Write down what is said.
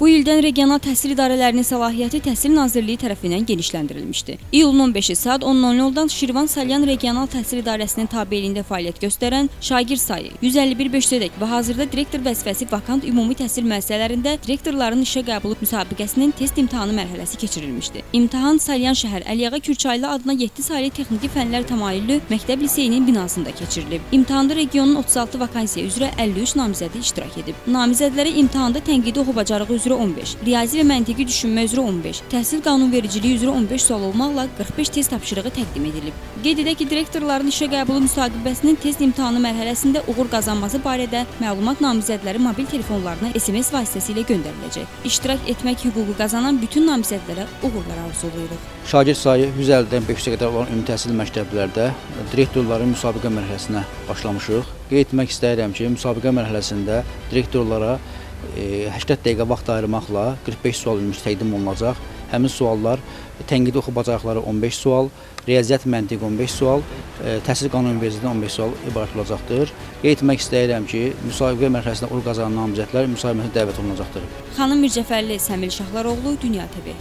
Bu ildən regional təhsil idarələrinin səlahiyyəti Təhsil Nazirliyi tərəfindən genişləndirilmişdi. İyulun 15-i saat 10:00-dan Şirvan Salyan Regional Təhsil İdarəsinin tabeliyində fəaliyyət göstərən şagird sayı 151-500-dək və hazırda direktor vəzifəsi vakant ümumi təhsil müəssisələrində direktorların işə qəbulu müsabiqəsinin test imtahanı mərhələsi keçirilmişdi. İmtahan Salyan şəhər Əliyağa Kürçaylı adına 7 saylı texniki fənlər təmayüllü məktəb liseyinin binasında keçirilib. İmtahanda regionun 36 vakansiya üzrə 53 namizədi iştirak edib. Namizədlərə imtahanda tənqidi oxu bacarığı üzrə 15, riyazi və məntiqi düşünmə üzrə 15, təhsil qanunvericiliyi üzrə 15 sual olmaqla 45 test tapşırığı təqdim edilib. Qeyd edək ki, direktorların işə qəbulu müsahibəsinin test imtahanı mərhələsində uğur qazanması barədə məlumat namizədlərin mobil telefonlarına SMS vasitəsilə göndəriləcək. İştirak etmək hüququ qazanan bütün namizədlərə uğurlar arzulayırıq. Şagird sayı 150-dən 500-ə qədər olan ümumi təhsil məktəblərdə direktorların müsabiqə mərhələsinə başlamışıq. Qeyd etmək istəyirəm ki, müsabiqə mərhələsində direktorlara 80 dəqiqə vaxt ayırmaqla 45 sual ümumi təqdim olunacaq. Həmin suallar tənqidi oxu bacarıqları 15 sual, riyaziyyat məntiq 15 sual, e, təhsil qanunvericiliyindən 15 sual ibarət olacaqdır. Qeyd etmək istəyirəm ki, müsabiqə mərhələsində uğur qazanan namizədlər müsabiqəyə dəvət olunacaqdır. Xanım Mircəfərli Səmil Şahlıroğlu, Dünya TV.